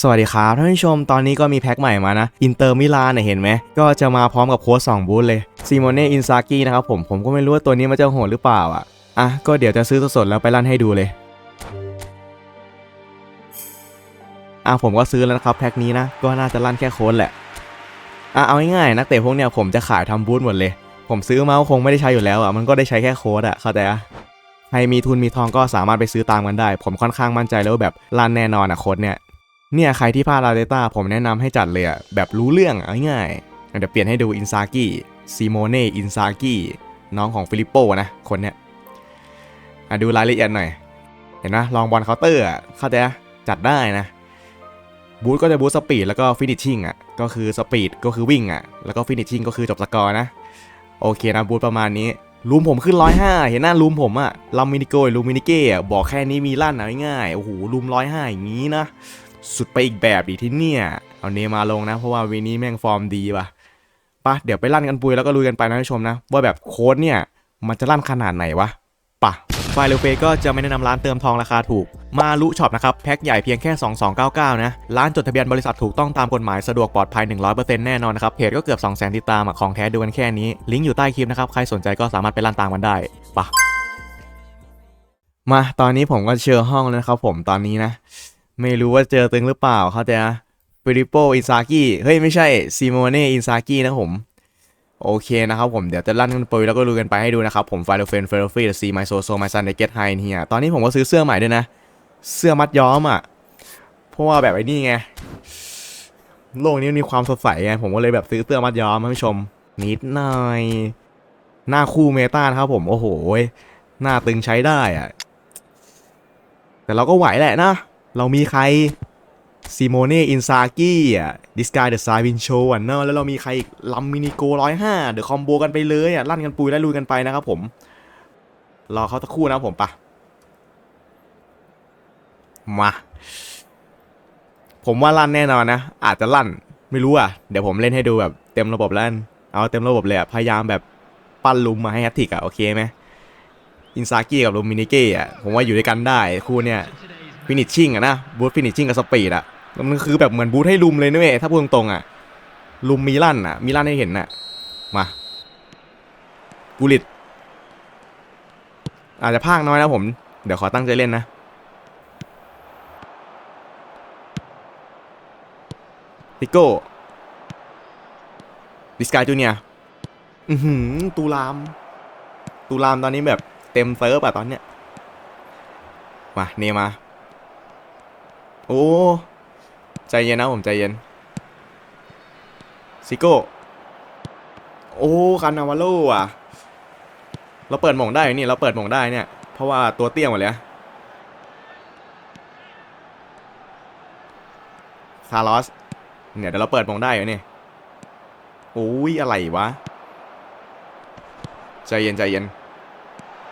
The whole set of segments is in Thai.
สวัสดีครับท่านผู้ชมตอนนี้ก็มีแพ็คใหม่มานะ อินเตอร์มิลานเนี่ยเห็นไหม ก็จะมาพร้อมกับโค้ด2บูธเลยซีโมเน่อินซากินะครับผม ผมก็ไม่รู้ว่าตัวนี้มันจะโหดหรือเปล่าอะ อะ ก็เดี๋ยวจะซื้อสดๆแล้วไปลั่นให้ดูเลย อะ ผมก็ซื้อแล้วนะครับ แพ็คนี้นะ ก็น่าจะลั่นแค่โค้ดแหละ อะ เอาง่ายๆนักเตะพวกเนี้ยผมจะขายทำบูธหมดเลย ผมซื้อมาคงไม่ได้ใช้อยู่แล้วอะมันก็ได้ใช้แค่โค้ดอะเข้าใจอะใครมีทุนมีทองก็สามารถไปซื้อตามกันได้ ผมค่อนข้างมั่นใจแล้วแบบลั่นแน่นอนอะโค้ดเนี่ย เนี่ยใครที่พลาดลาเดต้าผมแนะนำให้จัดเลยอะแบบรู้เรื่องเอาง่ายๆเดี๋ยวเปลี่ยนให้ดูอินซากิซิโมเน่อินซากิน้องของฟิลิปโปนะ คนเนี้ยดูรายละเอียดหน่อย เห็นนะลองบอลเคาน์เตอร์เข้าใจจัดได้นะบูทก็จะบูทสปีดแล้วก็ฟินิชชิ่งอะก็คือสปีดก็คือวิ่งอะแล้วก็ฟินิชชิ่งก็คือจบสกอร์นะ โอเคนะบูทประมาณนี้ลูมผมขึ้น105เห็นหน้าลูมผมอะลัมมินิโกลูมินิเก้บอกแค่นี้มีลั่นเอาง่ายๆโอ้โหลูม105อย่างนี้นะ สุดไปอีกแบบดิที่เนี่ย เอาเนมาลงนะ เพราะว่าวีนี้แม่งฟอร์มดีว่ะปะเดี๋ยวไปลั่นกันปุยแล้วก็ลุยกันไปนะท่านผู้ชมนะ ว่าแบบโค้ดเนี่ย มันจะลั่นขนาดไหนวะปะไฟล์เรเฟก็จะไม่แนะนำร้านเติมทองราคาถูก มาลุช็อปนะครับ แพ็คใหญ่เพียงแค่ 2299 นะ ร้านจดทะเบียนบริษัทถูกต้องตามกฎหมายสะดวกปลอดภัย 100%แน่นอนนะครับเพจก็เกือบ 200,000ติดตามของแท้ดูกันแค่นี้ ลิงก์อยู่ใต้คลิปนะครับ ใครสนใจก็สามารถไปลั่นตามกันได้ปะมาตอนนี้ผมก็เชิญห้องแล้วนะครับผมตอนนี้นะ ไม่รู้ว่าเจอตึงหรือเปล่าเขาใจะฟิลิปโปอินซากิเฮ้ย ไม่ใช่ซิโมเน่อินซากินะผม โอเคนะครับผม เดี๋ยวจะลั่นกันไปแล้วก็ดูกันไปให้ดูนะครับ ผมไฟล์เฟนเฟรฟี่ซีไมโซโซไมซันเดเกตไฮเฮียตอนนี้ผมก็ซื้อเสื้อใหม่ด้วยนะ เสื้อมัดย้อมอะ เพราะว่าแบบไอ้นี่ไง โลกนี้มันมีความสดใสไงผมก็เลยแบบซื้อเสื้อมัดย้อมมาให้ชม นิดหน่อย หน้าคู่เมตานะครับผมโอ้โหหน้าตึงใช้ได้อะแต่เราก็ไหวแหละนะ เรามีใครซิโมเน่อินซากิอะดิสกายเดอะซาวินโชอะเนอะแล้วเรามีใครอีกลัมมินิโกร้อยห้าเดอะคอมโบกันไปเลยอะลั่นกันปุยแล้วลุยกันไปนะครับผม รอเขาตะคู่นะผมปะมา ผมว่าลั่นแน่นอนนะ อาจจะลั่นไม่รู้อะ เดี๋ยวผมเล่นให้ดูแบบเต็มระบบแล้วกันเอาเต็มระบบเลยอะ พยายามแบบปั้นลุมมาให้แฮตติกอะ โอเคไหมอินซากิกับลูมินิเก้อะผมว่าอยู่ด้วยกันได้คู่เนี่ย ฟินิชชิ่งอะนะบูทฟินิชชิ่งกับสปีดอะมันคือแบบเหมือนบูทให้ลุมเลยนะเว้ยถ้าพูดตรงๆอะลุมมีลั่นอะมีลั่นให้เห็นอะมากูลิตอาจจะพากน้อยนะผม เดี๋ยวขอตั้งใจเล่นนะ ติโก้ ดิสกายจูเนียอือหือตูราม ตูรามตอนนี้แบบเต็มเซิร์ฟอะตอนเนี้ย มา เนมา อ้ ใจเย็นนะผมใจเย็น ซิโก้ โอ้ คานาวาโลอะ เราเปิดหม่งได้นี่ เราเปิดหม่งได้เนี่ย เพราะว่าตัวเตี้ยหมดเลยอะคาร์ลอส เนี่ยเดี๋ยวเราเปิดหม่งได้อยู่นี่โอ้ยอะไรวะ ใจเย็นใจเย็น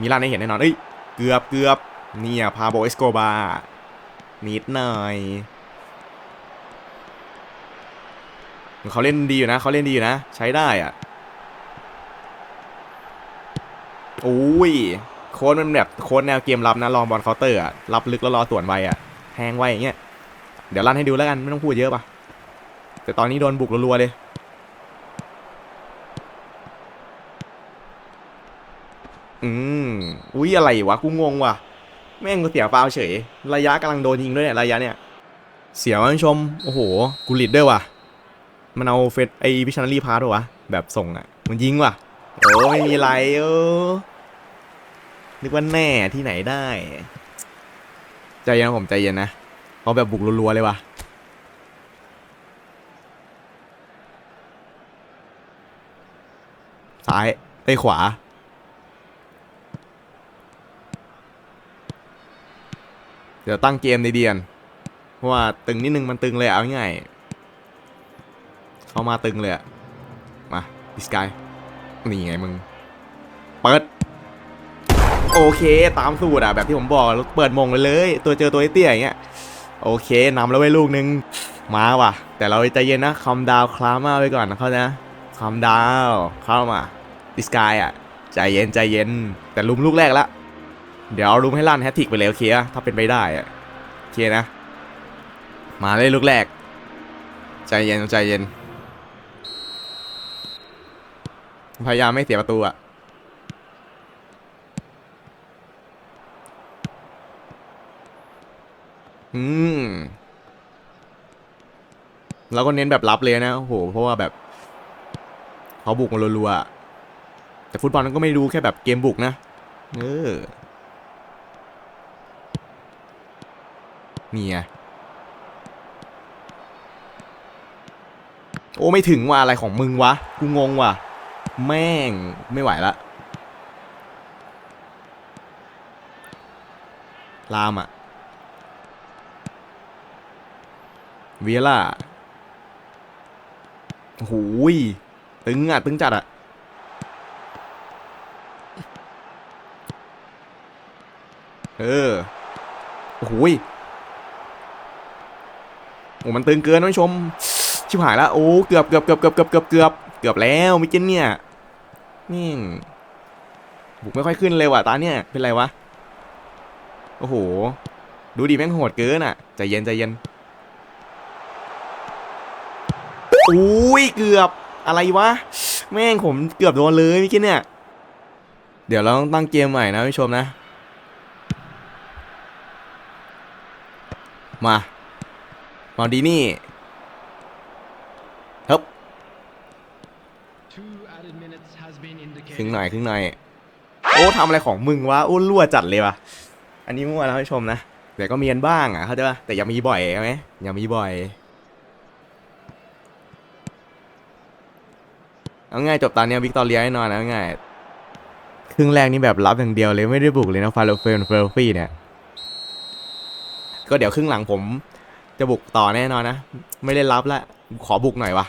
มีร้านให้เห็นแน่นอน เอ้ย เกือบเกือบเนี่ย พาโบเอสโกบา นิดหน่อยเขาเล่นดีอยู่นะเขาเล่นดีอยู่นะ ใช้ได้อะโอ้ยโค้ดมันแบบโค้ดแนวเกมรับนะลองบอลเคาน์เตอร์อะรับลึกแล้วรอส่วนไวอะแทงไวอย่างเงี้ยเดี๋ยวลั่นให้ดูแล้วกันไม่ต้องพูดเยอะปะแต่ตอนนี้โดนบุกรัวๆเลยอืมอุ้ยอะไรวะกูงงว่ะ แม่งกูเสียฟาวเฉย ระยะกำลังโดนยิงด้วยเนี่ยระยะเนี่ย เสียวท่านผู้ชม โอ้โห กูลิดด้วยว่ะ มันเอาเฟสไอพิชานารีพาร์ด้วยวะ แบบส่งอะ มันยิงว่ะ โอ้ไม่มีไรเออนึกว่าแน่ที่ไหนได้ ใจเย็นผมใจเย็นนะเอาแบบบุกรัวๆเลยว่ะซ้ายไปขวา เดี๋ยวตั้งเกมในเดียน เพราะว่าตึงนิดนึงมันตึงเลยเอาง่ายเข้ามาตึงเลยอะมาดิสกายนี่ไงมึง เปิด โอเคตามสูตรอะแบบที่ผมบอกเปิดมงเลยเลย ตัวเจอตัวเตี้ยอย่างเงี้ยโอเคนำแล้วไว้ลูกนึงมาว่ะ แต่เราใจเย็นนะคอมดาวคลามาไว้ก่อนนะเขานะคอมดาวเข้ามาดิสกายอะใจเย็นใจเย็น แต่ลุมลูกแรกละ เดี๋ยวเอาลุมให้ลั่นแฮตติกไปเลยโอเคอะถ้าเป็นไปได้อะโอเคนะ มาเลยลูกแรก ใจเย็นใจเย็น พยายามไม่เสียประตูอะอืมแล้วก็เน้นแบบรับเลยนะโอ้โหเพราะว่าแบบเขาบุกมารัวๆอะแต่ฟุตบอลมันก็ไม่ดูแค่แบบเกมบุกนะ เออ นี่ไงโอ้ไม่ถึงว่าอะไรของมึงวะ กูงงว่ะ แม่งไม่ไหวละ ลามอะเวียล่าโอ้โหยตึงอะ ตึงจัดอะ เออโอ้โหย อ้มันตึงเกินท่านผู้ชม ชิบหายแล้วโอ้เกือบเกือบเกือบเกือบเกือบเกือบเกือบเกือบแล้วมิกินเนี่ยนี่บุกไม่ค่อยขึ้นเลยว่ะตาเนี่ยเป็นไรวะโอ้โห ดูดิแม่งโหดเกินอะใจเย็นใจเย็นอุ้ยเกือบอะไรวะ แม่งผมเกือบโดนเลยมื่อกี้เนี่ย เดี๋ยวเราต้องตั้งเกมใหม่นะผู้ชมนะ มา มาดีนี่ฮ้บครึ่งหน่อยครึ่งหน่อย โอ้ทำอะไรของมึงวะโอ้รั่วจัดเลยวะอันนี้มั่วนะผู้ชมนะแต่ก็มีกันบ้างอะเข้าใจป่ะแต่อย่ามีบ่อยใช่ไหมอย่ามีบ่อยเอาง่ายจบตอนเนี้ยวิกตอเรียแน่นอนนะเอาง่ายครึ่งแรกนี่แบบรับอย่างเดียวเลยไม่ได้บุกเลยนะฟาโลเฟลเฟลฟี่เนี่ย ก็เดี๋ยวครึ่งหลังผม จะบุกต่อแน่นอนนะ ไม่ได้รับละขอบุกหน่อยวะ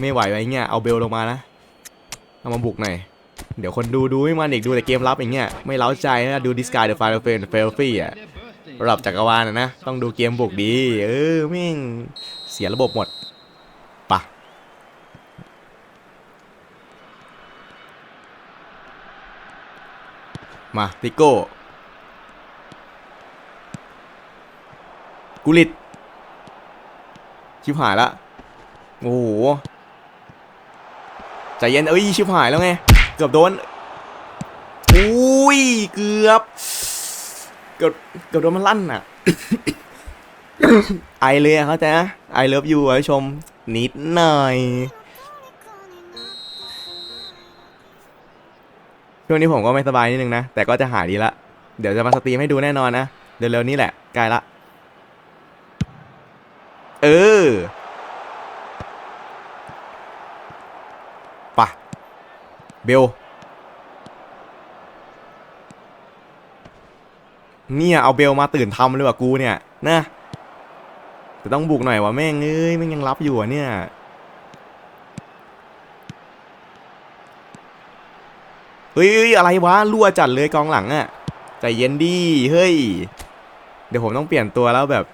ไม่ไหวไว้เงี้ยเอาเบลลงมานะเอามาบุกหน่อยเดี๋ยวคนดูดูไม่มันอีกดูแต่เกมรับอย่างเงี้ยไม่เล้าใจนะดูดิสกายเดอะฟาโลเฟลเฟลฟี่อะระดับจักรวาลนะนะต้องดูเกมบุกดี เออแม่งเสียระบบหมดปะมาติโก้กุลิต ชิบหายละโอ้โหใจเย็นเอ้ยชิบหายแล้วไง เกือบโดนอุ้ยเกือบ เกือบเกือบโดนมันลั่นอะไอเลยอะเข้าใจนะไอเลิฟยูผู้ชมนิดหน่อยช่วงนี้ผมก็ไม่สบายนิดนึงนะ แต่ก็จะหายดีละ เดี๋ยวจะมาสตรีมให้ดูแน่นอนนะเร็วๆนี้แหละใกล้ละ เออปะเบลเนี่ยเอาเบลมาตื่นทำเลยว่ะกูเนี่ยนะแต่ต้องบุกหน่อยว่ะแม่งเอ้ยแม่งยังรับอยู่อะเนี่ยเฮ้ยเฮ้ยอะไรวะรั่วจัดเลยกองหลังอะใจเย็นดีเฮ้ยเดี๋ยวผมต้องเปลี่ยนตัวแล้วแบบ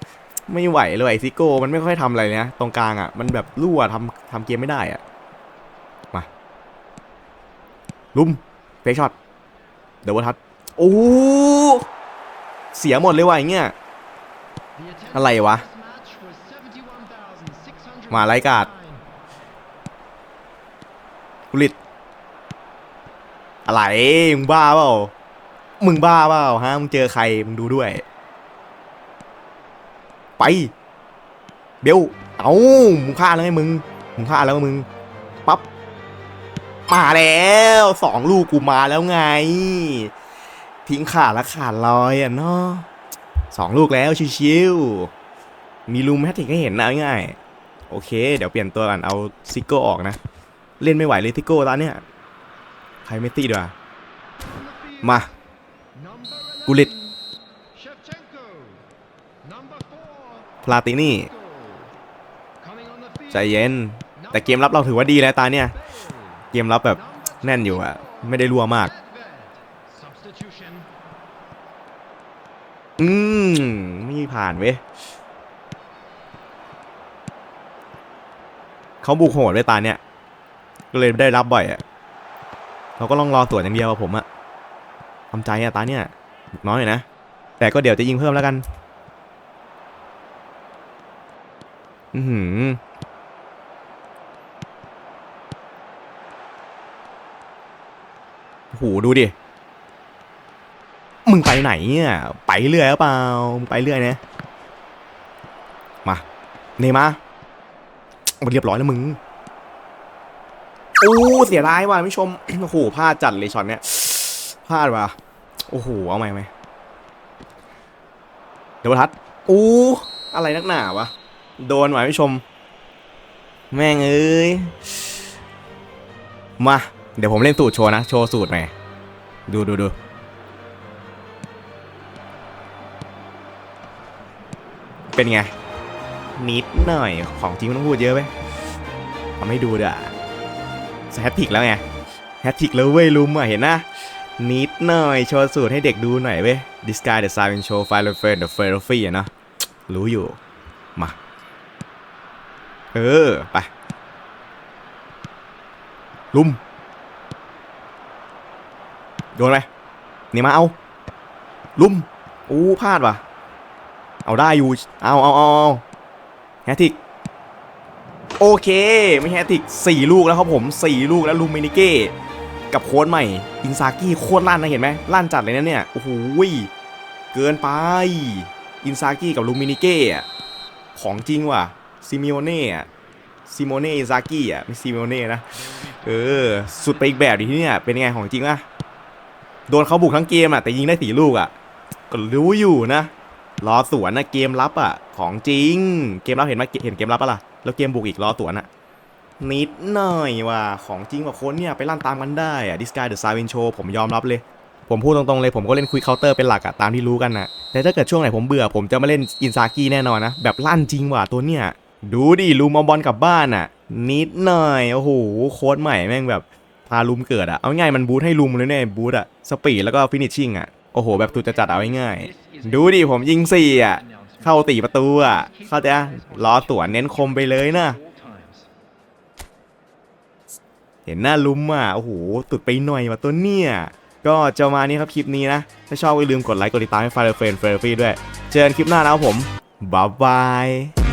ไม่ไหวเลยไอซิโก้มันไม่ค่อยทำอะไรเนะตรงกลางอะมันแบบรั่วทำทำเกมไม่ได้อะมา ลุมเฟกช็อตเดวทัดโอ้เสียหมดเลยว่ะอย่างเงี้ยอะไรวะ มาไรกาดกุลิตอะไร มึงบ้าเปล่า มึงบ้าเปล่าฮะ มึงเจอใคร มึงดูด้วย ไปเบลเอามึงพลาแล้วไงมึงมึงพลาแล้วมึงปั๊บมาแล้วสองลูกกูมาแล้วไง ทิ้งขาดและขาดลอยอะเนาะสองลูกแล้วชิวๆมีลูมแมทริกให้เห็นนะง่ายๆโอเค เดี๋ยวเปลี่ยนตัวกันเอาซิโก้ออกนะ เล่นไม่ไหวเลยซิโก้ตอนเนี้ยใครไม่ตีดีกว่ามา Number กุลิต พลาตินี่ Isco. Coming on the field, ใจเย็น แต่เกมรับเราถือว่าดีแล้วตาเนี่ย Bale. เกมรับแบบ Number แน่นอยู่อะไม่ได้รัวมาก Nedved. Substitution. อืมไม่ผ่านเว้ยเขาบุกโหดไว้ยตาเนี่ย ก็เลยได้รับบ่อยอะเราก็ลองรอสวนอย่างเดียวอะผมอะทำใจอะตาเนี่ยบุกน้อยหน่อยนะ แต่ก็เดี๋ยวจะยิงเพิ่มแล้วกัน อือหือโอ้โหดูดิ มึงไปไหนเนี่ย ไปเรื่อยหรือเปล่า มึงไปเรื่อยนะ มา เนมามันเรียบร้อยแล้วมึง โอ้ เสียดายว่ะท่านผู้ชม โอ้โห พลาดจัดเลยช็อตเนี้ย พลาดว่ะ โอ้โห เอาใหม่ไหมเดี๋ยวทัดอู้อะไรนักหนาวะ โดนว่ะท่านผู้ชม แม่งเอ้ย มา เดี๋ยวผมเล่นสูตรโชว์นะ โชว์สูตรหน่อยดูดูดูเป็นไง นิดหน่อยของจริงไม่ต้องพูดเยอะไหมทำให้ดูด่ะแฮตติกแล้วไงแฮตติกแล้วเว้ยลุมอะเห็นนะนิดหน่อยโชว์สูตรให้เด็กดูหน่อยเว้ย This guy the Siren Show Fire f r i e n the f a r o f y อะเนะรู้อยู่ มา เออ ไป ลุมโดนไหมนี่มาเอา ลุม อู้พลาดว่ะ เอาได้อยู่ เอาเอาเอาเอาแฮติก โอเค ไม่แฮติกสี่ลูกแล้วครับผมสี่ลูกแล้วลูมินิเก้กับโค้ดใหม่ อินซากิโคตรลั่นนะเห็นไหมลั่นจัดเลยนะเนี่ย โอ้โหเกินไป อินซากิกับลูมินิเก้ของจริงว่ะ ซิมิโอเน่อะซิโมเน่อิซากิอะไม่ซิมิโอเน่นะเออสุดไปอีกแบบดิที่เนี่ยเป็นไงของจริงอะโดนเขาบุกทั้งเกมอะแต่ยิงได้สีลูกอะก็รู้อยู่นะ รอสวนนะเกมรับอะของจริง เกมรับเห็นไหมเห็นเกมรับปะล่ะแล้วเกมบุกอีกรอสวนอะนิดหน่อยว่ะของจริงว่าคนเนี่ยไปลั่นตามกันได้อะดิสกายเดอะซาวินโชผมยอมรับเลย ผมพูดตรงๆเลยผมก็เล่นคุยเคาน์เตอร์เป็นหลักอะตามที่รู้กันนะแต่ถ้าเกิดช่วงไหนผมเบื่อผมจะมาเล่นอินซากิแน่นอนนะแบบลั่นจริงว่ะตัวเนี่ย ดูดิลุมเอาบอลกลับบ้านอะนิดหน่อย โอ้โห โค้ดใหม่แม่งแบบ พาลุมเกิดอะเอาง่ายมันบูทให้ลุมเลยเนี่ยบูทอะสปีดแล้วก็ฟินิชชิ่งอะโอ้โห แบบตุจะจัดเอาง่ายดูดิผมยิงสี่อะเข้าตีประตูอะเข้าใจะล้อตัวเน้นคมไปเลยนะ เห็นหน้าลุมอะ โอ้โห ตุดไปหน่อยว่ะตัวเนี่ยก็จะมานี้ครับคลิปนี้นะ ถ้าชอบก็อย่าลืมกดไลค์กดติดตามให้ไฟล์เฟรนเฟรฟี่ด้วย เจอกันคลิปหน้าแล้วครับผมบ๊ายบาย